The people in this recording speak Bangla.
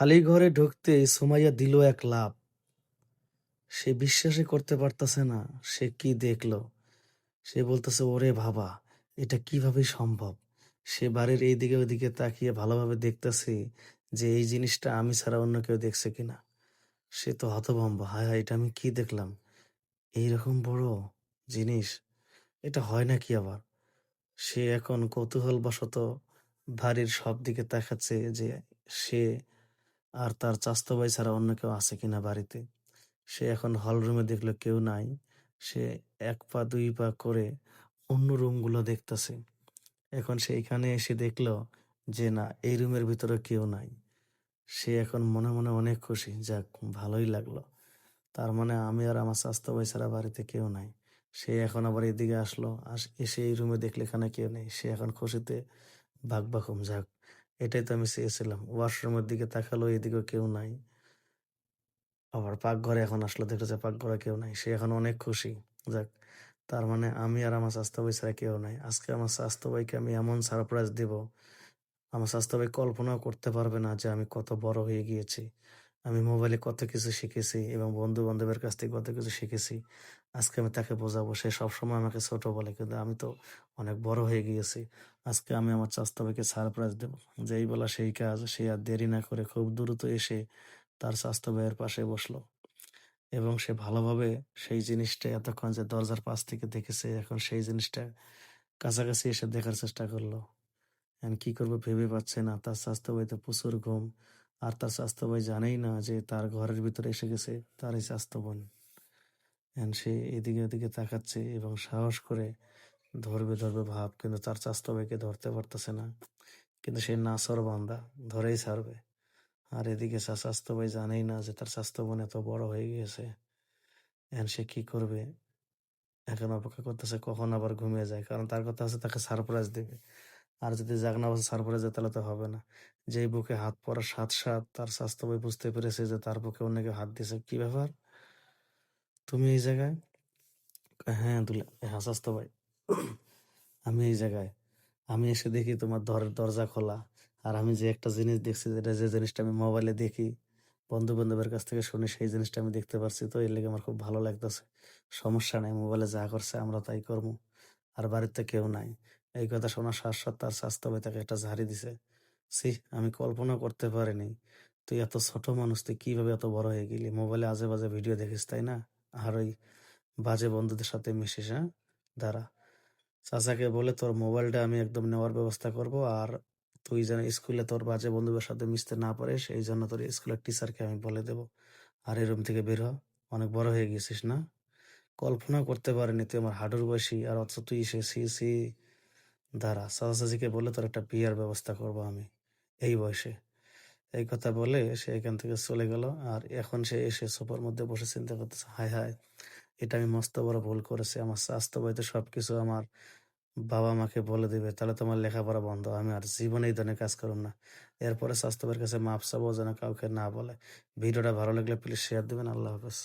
খালি ঘরে ঢুকতেই সুমাইয়া দিল এক লাভ সে বিশ্বাসই করতে পারতাছে না, সে কি দেখল? সে বলতেছে, ওরে বাবা, এটা কীভাবে সম্ভব? সে বাড়ির এই এইদিকে ওইদিকে তাকিয়ে ভালোভাবে দেখতেছে যে এই জিনিসটা আমি ছাড়া অন্য কেউ দেখছে কিনা। সে তো হতভম্ব, হায় হায়, এটা আমি কি দেখলাম? এইরকম বড় জিনিস? এটা হয় না কি আবার? সে এখন কৌতূহলবশত বাড়ির সব দিকে তাকাচ্ছে যে সে আর তার চাস্তো ভাই ছাড়া অন্য কেউ আছে কিনা বাড়িতে? সে এখন হল রুমে দেখল কেউ নাই। সে এক পা, দুই পা করে অন্য রুমগুলো দেখতেছে। এখন সে এখানে এসে দেখল যে, না, এই রুমের ভিতরে কেউ নাই। সে এখন মনে মনে অনেক খুশি। যাক, ভালোই লাগল। তার মানে আমি আর আমার স্বাস্থ্য ভাই ছাড়া বাড়িতে কেউ নাই। সে এখন আবার এদিকে আসলো। আস, এসে এই রুমে দেখলে এখানে কেউ নেই। সে এখন খুশিতে বাঘ বাকুম যাক। এটাই তো আমি চেয়েছিলাম। ওয়াশরুমের দিকে তাকালো এদিকেও কেউ নাই। আবার পাকঘরে এখন আসলো দেখল যে পাকঘরে কেউ নাই। সে এখন অনেক খুশি। যাক, তার মানে আমি আর আমার স্বাস্থ্য ভাই ছাড়া কেউ নাই। আজকে আমার স্বাস্থ্য ভাইকে আমি এমন সারপ্রাইজ দেব। আমার স্বাস্থ্য ভাই কল্পনাও করতে পারবে না যে আমি কত বড় হয়ে গিয়েছি। আমি মোবাইলে কত কিছু শিখেছি এবং বন্ধু বান্ধবের কাছ থেকে কত কিছু শিখেছি, আজকে আমি তাকে বোঝাবো। সে সবসময় আমাকে ছোট বলে, কিন্তু আমি তো অনেক বড় হয়ে গিয়েছি। আজকে আমি আমার ভাইকে সারপ্রাইজ দেবো যেই বলা সেই কাজ, সে আর দেরি না করে খুব দ্রুত এসে তার ভাইয়ের পাশে বসল এবং সে ভালোভাবে সেই জিনিসটা এতক্ষণ যে দরজার পাশ থেকে দেখেছে, এখন সেই জিনিসটা কাছাকাছি এসে দেখার চেষ্টা করল। কি করব ভেবে পাচ্ছে না। তার স্বাস্থ্য ভাই তো প্রচুর ঘুম। আর তার স্বাস্থ্য ভাই জানেই না যে তার ঘরের ভিতরে এসে গেছে তার এই স্বাস্থ্য বোন সে এদিকে ওদিকে তাকাচ্ছে এবং সাহস করে ধরবে ধরবে ভাব, কিন্তু তার স্বাস্থ্য ভাইকে ধরতে পারতেছে না। কিন্তু সে নাসর বান্দা, ধরেই ছাড়বে। আর এদিকে স্বাস্থ্য ভাই জানেই না যে তার স্বাস্থ্য বোন এত বড় হয়ে গিয়েছে। এখন সে কি করবে? এখন অপেক্ষা করতেছে কখন আবার ঘুমিয়ে যায়, কারণ তার কথা আছে তাকে সারপ্রাইজ দেবে। আর যদি জাগনা বসে সারপ্রাইজ যায় তাহলে তো হবে না। যেই বুকে হাত পড়ার সাত সাত তার স্বাস্থ্য ভাই বুঝতে পেরেছে যে তার বুকে অন্য কেউ হাত দিয়েছে, কি ব্যাপার? তুমি এই জায়গায়? হ্যাঁ দুলা হ্যাঁ স্বাস্থ্য ভাই। আমি এই জায়গায়। আমি এসে দেখি তোমার দর- দরজা খোলা। আর আমি যে একটা জিনিস দেখছি, যেটা যে জিনিসটা আমি মোবাইলে দেখি বন্ধু বান্ধবের কাছ থেকে শুনি সেই জিনিসটা আমি দেখতে পারছি, তো এর লেগে আমার খুব ভালো লাগতেছে। সমস্যা নাই, মোবাইলে যা করছে আমরা তাই করব। আর বাড়িতে কেউ নাই। এই কথা শোনার সাথ তার স্বাস্থ্য ভাই তাকে একটা ঝাড়ি দিছে। সি আমি কল্পনা করতে পারিনি। তুই এত ছোট মানুষ, তুই কীভাবে এত বড় হয়ে গেলি? মোবাইলে আজে বাজে ভিডিও দেখিস, তাই না? আর ওই বাজে বন্ধুদের সাথে মিশিস হ্যাঁ? দাঁড়া। চাচাকে বলে তোর মোবাইলটা আমি একদম নেওয়ার ব্যবস্থা করব আর তুই যেন স্কুলে তোর বাজে বন্ধুদের সাথে মিশতে না পারিস, এই জন্য তোর স্কুলের টিচারকে আমি বলে দেব। আর এই রুম থেকে বের হ। অনেক বড় হয়ে গেছিস, না? কল্পনা করতে পারিনি তুই আমার হাডুর বয়সী, আর অথচ তুই সে সি সি দাঁড়া চাচিকে বলে তোর একটা বিয়ার ব্যবস্থা করব আমি। এই বয়সে। এই কথা বলে সে এখান থেকে চলে গেল আর এখন সে এসে সোফার মধ্যে বসে চিন্তা করতেছে, হায় হায়, এটা আমি মস্ত বড় ভুল করেছি, আমার স্বাস্থ্য বইতে সবকিছু আমার বাবা মাকে বলে দিবে, তাহলে তোমার লেখাপড়া বন্ধ, আমি আর জীবনে এই ধরনের কাজ করুন না। এরপরে স্বাস্থ্যের কাছে মাপ চাবো যেন কাউকে না বলে। ভিডিওটা ভালো লাগলে প্লিজ শেয়ার দিবেন, আল্লাহ হাফেজ।